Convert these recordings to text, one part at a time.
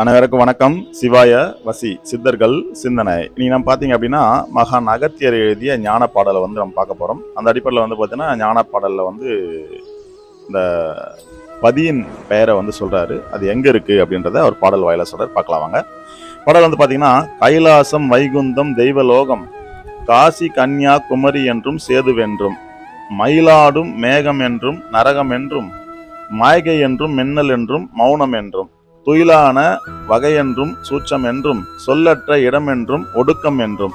அனைவருக்கும் வணக்கம். சிவாய வசி சித்தர்கள் சிந்தனை. நீங்கள் நம்ம பார்த்தீங்க அப்படின்னா மகான் அகத்தியர் எழுதிய ஞான பாடலை வந்து நம்ம பார்க்க போகிறோம் அந்த அடிப்படையில் வந்து பார்த்தீங்கன்னா ஞான பாடலில் வந்து இந்த பதியின் பெயரை வந்து சொல்கிறாரு அது எங்கே இருக்குது அப்படின்றத அவர் பாடல் வாயில் சொல்கிறார் பார்க்கலாம் வாங்க. பாடல் வந்து பார்த்தீங்கன்னா கைலாசம் வைகுந்தம் தெய்வலோகம் காசி கன்யா குமரி என்றும் சேதுவென்றும் மயிலாடும் மேகம் என்றும் நரகம் என்றும் மாய்கை என்றும் மின்னல் என்றும் மௌனம் என்றும் துயிலான வகையென்றும் சூச்சம் என்றும் சொல்லற்ற இடமென்றும் ஒடுக்கம் என்றும்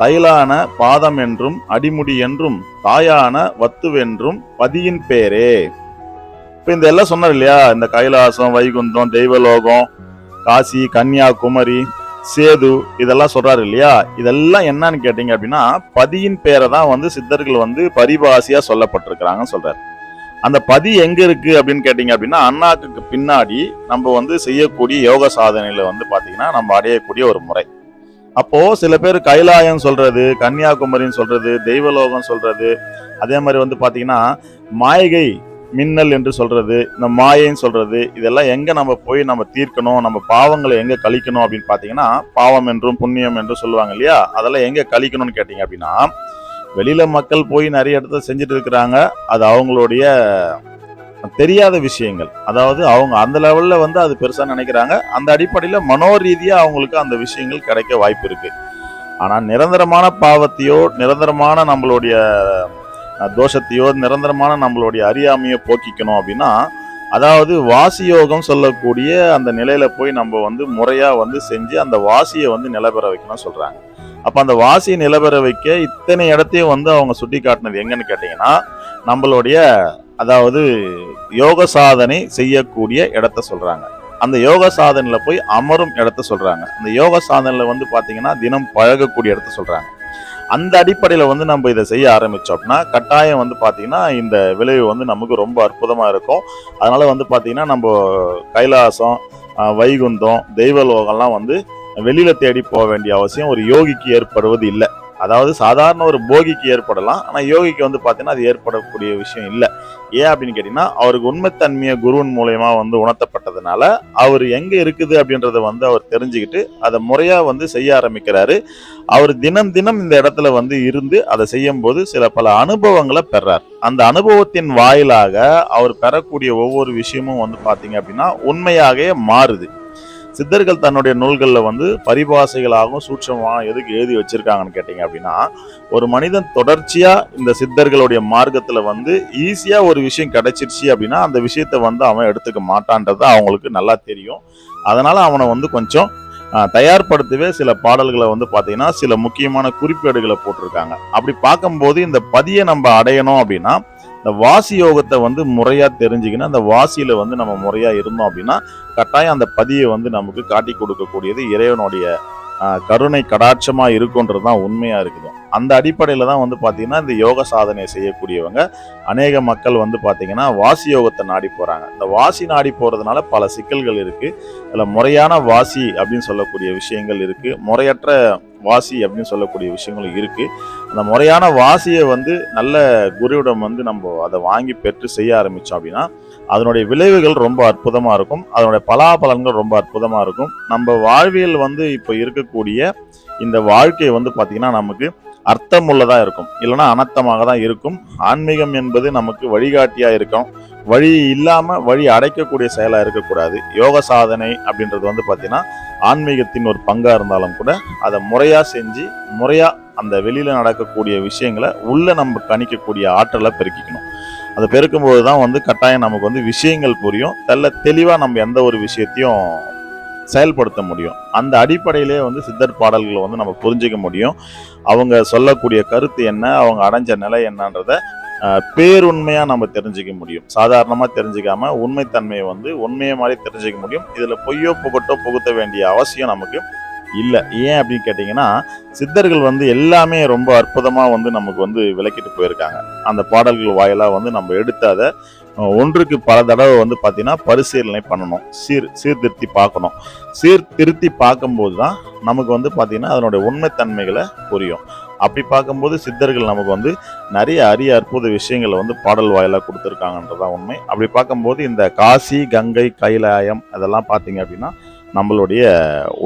தைலான பாதம் என்றும் அடிமுடி என்றும் தாயான வத்துவென்றும் பதியின் பேரே. இப்ப இந்த எல்லாம் சொன்னார் இல்லையா? இந்த கைலாசம் வைகுந்தம் தெய்வலோகம் காசி கன்னியாகுமரி சேது இதெல்லாம் சொல்றாரு இல்லையா? இதெல்லாம் என்னன்னு கேட்டீங்க அப்படின்னா பதியின் பேரை தான் வந்து சித்தர்கள் வந்து பரிபாசியா சொல்லப்பட்டிருக்கிறாங்கன்னு சொல்றாரு. அந்த பதி எங்க இருக்கு அப்படின்னு கேட்டீங்க அப்படின்னா அண்ணாக்கு பின்னாடி நம்ம வந்து செய்யக்கூடிய யோக சாதனையில வந்து பாத்தீங்கன்னா நம்ம அடையக்கூடிய ஒரு முறை. அப்போ சில பேர் கைலாயம் சொல்றது கன்னியாகுமரின்னு சொல்றது தெய்வலோகம் சொல்றது அதே மாதிரி வந்து பாத்தீங்கன்னா மாயகை மின்னல் என்று சொல்றது இந்த மாயைன்னு சொல்றது இதெல்லாம் எங்க நம்ம போய் நம்ம தீர்க்கணும் நம்ம பாவங்களை எங்க கழிக்கணும் அப்படின்னு பாத்தீங்கன்னா பாவம் என்றும் புண்ணியம் என்றும் சொல்லுவாங்க இல்லையா? அதெல்லாம் எங்க கழிக்கணும்னு கேட்டீங்க அப்படின்னா வெளியில மக்கள் போய் நிறைய இடத்துல செஞ்சுட்டு இருக்கிறாங்க. அது அவங்களுடைய தெரியாத விஷயங்கள். அதாவது அவங்க அந்த லெவல்ல வந்து அது பெருசா நினைக்கிறாங்க. அந்த அடிப்படையில மனோரீதியா அவங்களுக்கு அந்த விஷயங்கள் கிடைக்க வாய்ப்பு இருக்கு. ஆனா நிரந்தரமான பாவத்தையோ நிரந்தரமான நம்மளுடைய தோஷத்தையோ நிரந்தரமான நம்மளுடைய அறியாமையோ போக்கிக்கணும் அப்படின்னா அதாவது வாசி யோகம் சொல்லக்கூடிய அந்த நிலையில போய் நம்ம வந்து முறையா வந்து செஞ்சு அந்த வாசியை வந்து நிலபெற வைக்கணும் சொல்றாங்க. அப்போ அந்த வாசியை நிலவர வைக்க இத்தனை இடத்தையும் வந்து அவங்க சுட்டி காட்டினது எங்கன்னு கேட்டிங்கன்னா நம்மளுடைய அதாவது யோக சாதனை செய்யக்கூடிய இடத்த சொல்கிறாங்க அந்த யோக சாதனையில் போய் அமரும் இடத்த சொல்கிறாங்க அந்த யோக சாதனையில் வந்து பார்த்தீங்கன்னா தினம் பழகக்கூடிய இடத்த சொல்கிறாங்க அந்த அடிப்படையில் வந்து நம்ம இதை செய்ய ஆரம்பித்தோம்னா அப்படின்னா கட்டாயம் வந்து பார்த்திங்கன்னா இந்த விளைவு வந்து நமக்கு ரொம்ப அற்புதமாக இருக்கும். அதனால் வந்து பார்த்திங்கன்னா நம்ம கைலாசம் ஆஹ், வைகுந்தம் தெய்வலோகம்லாம் வந்து வெளியில தேடி போக வேண்டிய அவசியம் ஒரு யோகிக்கு ஏற்படுவது இல்லை. அதாவது சாதாரண ஒரு போகிக்கு ஏற்படலாம் ஆனால் யோகிக்கு வந்து பார்த்தீங்கன்னா அது ஏற்படக்கூடிய விஷயம் இல்லை. ஏன் அப்படின்னு கேட்டிங்கன்னா அவருக்கு உண்மைத்தன்மையை குருவின் மூலயமா வந்து உணர்த்தப்பட்டதுனால அவர் எங்கே இருக்குது அப்படின்றத வந்து அவர் தெரிஞ்சுக்கிட்டு அதை முறையாக வந்து செய்ய ஆரம்பிக்கிறாரு. அவர் தினம் தினம் இந்த இடத்துல வந்து இருந்து அதை செய்யும் போது சில பல அனுபவங்களை பெறார். அந்த அனுபவத்தின் வாயிலாக அவர் பெறக்கூடிய ஒவ்வொரு விஷயமும் வந்து பார்த்தீங்க அப்படின்னா உண்மையாகவே மாறுது. சித்தர்கள் தன்னுடைய நூல்களில் வந்து பரிபாசைகளாகவும் சூட்சமாக எதுக்கு எழுதி வச்சிருக்காங்கன்னு கேட்டிங்க அப்படின்னா ஒரு மனிதன் தொடர்ச்சியாக இந்த சித்தர்களுடைய மார்க்கத்தில் வந்து ஈஸியாக ஒரு விஷயம் கிடைச்சிருச்சு அப்படின்னா அந்த விஷயத்த வந்து அவன் எடுத்துக்க மாட்டான்றது அவங்களுக்கு நல்லா தெரியும். அதனால் அவனை வந்து கொஞ்சம் தயார்படுத்தவே சில பாடல்களை வந்து பார்த்தீங்கன்னா சில முக்கியமான குறிப்பேடுகளை போட்டிருக்காங்க. அப்படி பார்க்கும்போது இந்த பதியை நம்ம அடையணும் அப்படின்னா இந்த வாசி யோகத்தை வந்து முறையாக தெரிஞ்சுக்கினா அந்த வாசியில் வந்து நம்ம முறையாக இருந்தோம் அப்படின்னா கட்டாயம் அந்த பதியை வந்து நமக்கு காட்டி கொடுக்கக்கூடியது இறைவனுடைய கருணை கடாட்சமாக இருக்குன்றது தான் உண்மையாக இருக்குது. அந்த அடிப்படையில் தான் வந்து பார்த்திங்கன்னா இந்த யோக சாதனையை செய்யக்கூடியவங்க அநேக மக்கள் வந்து பார்த்திங்கன்னா வாசி யோகத்தை நாடி போகிறாங்க இந்த வாசி நாடி போகிறதுனால பல சிக்கல்கள் இருக்குது அதில் முறையான வாசி அப்படின்னு சொல்லக்கூடிய விஷயங்கள் இருக்குது முறையற்ற வாசி அப்படின்னு சொல்லக்கூடிய விஷயங்களும் இருக்குது அந்த முறையான வாசியை வந்து நல்ல குருவிடம் வந்து நம்ம அதை வாங்கி பெற்று செய்ய ஆரம்பித்தோம் அப்படின்னா அதனுடைய விளைவுகள் ரொம்ப அற்புதமாக இருக்கும். அதனுடைய பலாபலன்கள் ரொம்ப அற்புதமாக இருக்கும். நம்ம வாழ்வியல் வந்து இப்போ இருக்கக்கூடிய இந்த வாழ்க்கை வந்து பார்த்திங்கன்னா நமக்கு அர்த்தமுள்ளதா இருக்கும். இல்லைன்னா அனர்த்தமாக தான் இருக்கும். ஆன்மீகம் என்பது நமக்கு வழிகாட்டியா இருக்கும். வழி இல்லாம வழி அடைக்கக்கூடிய செயலா இருக்கக்கூடாது. யோக சாதனை அப்படின்றது வந்து பாத்தீங்கன்னா ஆன்மீகத்தின் ஒரு பங்கா இருந்தாலும் கூட அதை முறையா செஞ்சு முறையா அந்த வெளியில நடக்கக்கூடிய விஷயங்களை உள்ள நம்ம கணிக்கக்கூடிய ஆற்றலை பெருக்கிக்கணும். அதை பெருக்கும்போது தான் வந்து கட்டாயம் நமக்கு வந்து விஷயங்கள் புரியும். தெல்ல தெளிவாக நம்ம எந்த ஒரு விஷயத்தையும் செயல்படுத்த முடியும். அந்த அடிப்படையிலே வந்து சித்தர் பாடல்களை வந்து நம்ம புரிஞ்சிக்க முடியும். அவங்க சொல்லக்கூடிய கருத்து என்ன அவங்க அடைஞ்ச நிலை என்னன்றத பேருண்மையாக நம்ம தெரிஞ்சுக்க முடியும். சாதாரணமாக தெரிஞ்சுக்காம உண்மைத்தன்மையை வந்து உண்மையை மாதிரி தெரிஞ்சுக்க முடியும். இதில் பொய்யோ புகட்டோ புகுத்த வேண்டிய அவசியம் நமக்கு இல்லை. ஏன் அப்படின்னு கேட்டிங்கன்னா சித்தர்கள் வந்து எல்லாமே ரொம்ப அற்புதமாக வந்து நமக்கு வந்து விளக்கிட்டு போயிருக்காங்க. அந்த பாடல்கள் வாயிலாக வந்து நம்ம எடுத்து அதை ஒன்றுக்கு பல தடவை வந்து பார்த்தீங்கன்னா பரிசீலனை பண்ணணும். சீர் சீர்திருத்தி பார்க்கணும். சீர்திருத்தி பார்க்கும்போது தான் நமக்கு வந்து பார்த்தீங்கன்னா அதனுடைய உண்மைத்தன்மைகளை புரியும். அப்படி பார்க்கும்போது சித்தர்கள் நமக்கு வந்து நிறைய அரிய அற்புத விஷயங்களை வந்து பாடல் வாயிலாக கொடுத்துருக்காங்கன்றதான் உண்மை. அப்படி பார்க்கும்போது இந்த காசி கங்கை கைலாயம் அதெல்லாம் பார்த்தீங்க அப்படின்னா நம்மளுடைய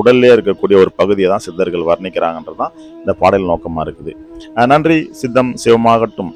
உடல்லே இருக்கக்கூடிய ஒரு பகுதியை தான் சித்தர்கள் வர்ணிக்கிறாங்கன்றது தான் இந்த பாடல் நோக்கமாக இருக்குது. நன்றி சித்தம் சிவமாகட்டும்.